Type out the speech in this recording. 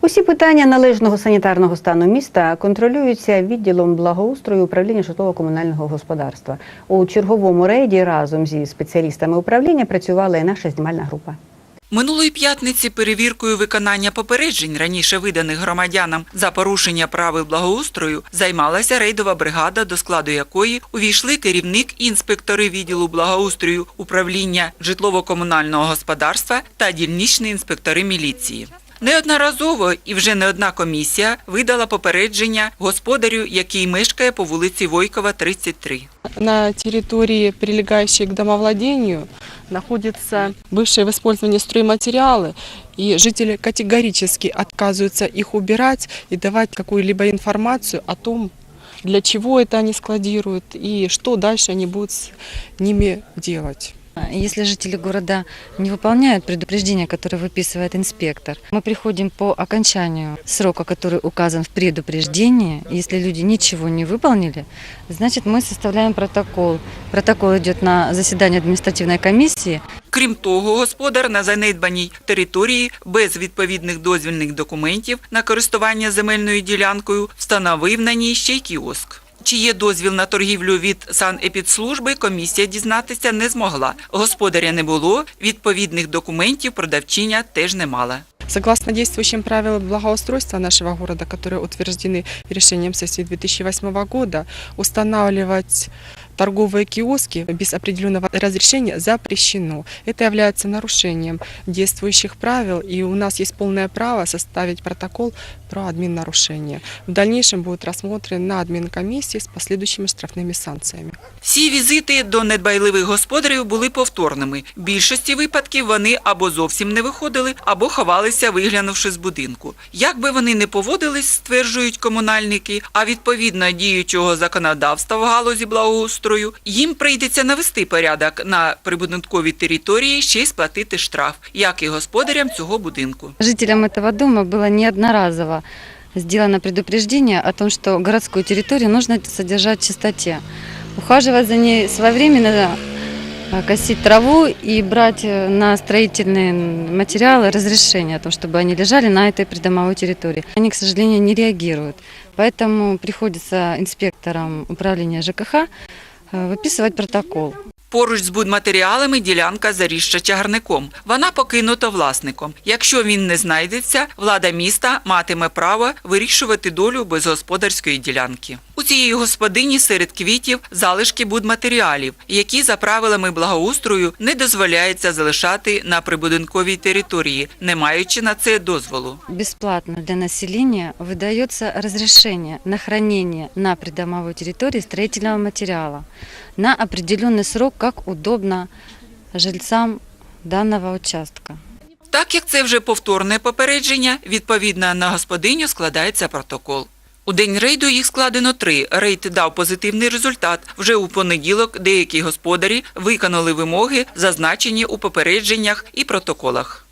Усі питання належного санітарного стану міста контролюються відділом благоустрою управління житлово-комунального господарства. У черговому рейді разом зі спеціалістами управління працювала і наша знімальна група. Минулої п'ятниці перевіркою виконання попереджень, раніше виданих громадянам за порушення правил благоустрою, займалася рейдова бригада, до складу якої увійшли керівник і інспектори відділу благоустрою управління житлово-комунального господарства та дільничні інспектори міліції. Неодноразово і вже не одна комісія видала попередження господарю, який мешкає по вулиці Войкова, 33. На территории, прилегающей к домовладению, находятся бывшие в использовании стройматериалы, и жители категорически отказываются их убирать и давать какую-либо информацию о том, для чего это они складируют и что дальше они будут с ними делать. Если жители города не выполняют предупреждения, которые выписывает инспектор, мы приходим по окончанию срока, который указан в предупреждении. Если люди ничего не выполнили, значит мы составляем протокол. Протокол идет на заседание административной комиссии. Крім того, господар на занедбаній території без відповідних дозвільних документів на користування земельною ділянкою встановив на ній ще й кіоск. Чи є дозвіл на торгівлю від санепідслужби, комісія дізнатися не змогла. Господаря не було, відповідних документів продавчиня теж не мала. Согласно действующим правилам благоустройства нашего города, которые утверждены решением сессии 2008 года, устанавливать торговые киоски без определенного разрешения запрещено. Это является нарушением действующих правил, и у нас есть полное право составить протокол про админнарушение. В дальнейшем будет рассмотрен на админкомиссии с последующими штрафными санкциями. Всі візити до недбайливих господарів були повторними. В більшості випадків вони або зовсім не виходили, або ховалися, виглянувши з будинку. Як би вони не поводились, стверджують комунальники, а відповідно діючого законодавства в галузі благоустрою, їм прийдеться навести порядок на прибудинковій території, ще й сплатити штраф, як і господарям цього будинку. Жителям этого дома было неодноразово сделано предупреждение о том, что городскую территорию нужно содержать в чистоте. Ухаживать за ней своевременно, э, косить траву и брать э, на строительные материалы разрешение о том, чтобы они лежали на этой придомовой территории. Они, к сожалению, не реагируют. Поэтому приходится инспекторам управления ЖКХ э, выписывать протокол. Поруч з будматеріалами ділянка заріжча чагарником. Вона покинута власником. Якщо він не знайдеться, влада міста матиме право вирішувати долю безгосподарської ділянки. Цієї господині серед квітів залишки будматеріалів, які за правилами благоустрою не дозволяється залишати на прибудинковій території, не маючи на це дозволу. Бесплатно для населения выдается разрешение на хранение на придомовой территории строительного материала на определенный срок, как удобно жильцам данного участка. Так як це вже повторне попередження, відповідно на господиню складається протокол. У день рейду їх складено три. Рейд дав позитивний результат. Вже у понеділок деякі господарі виконали вимоги, зазначені у попередженнях і протоколах.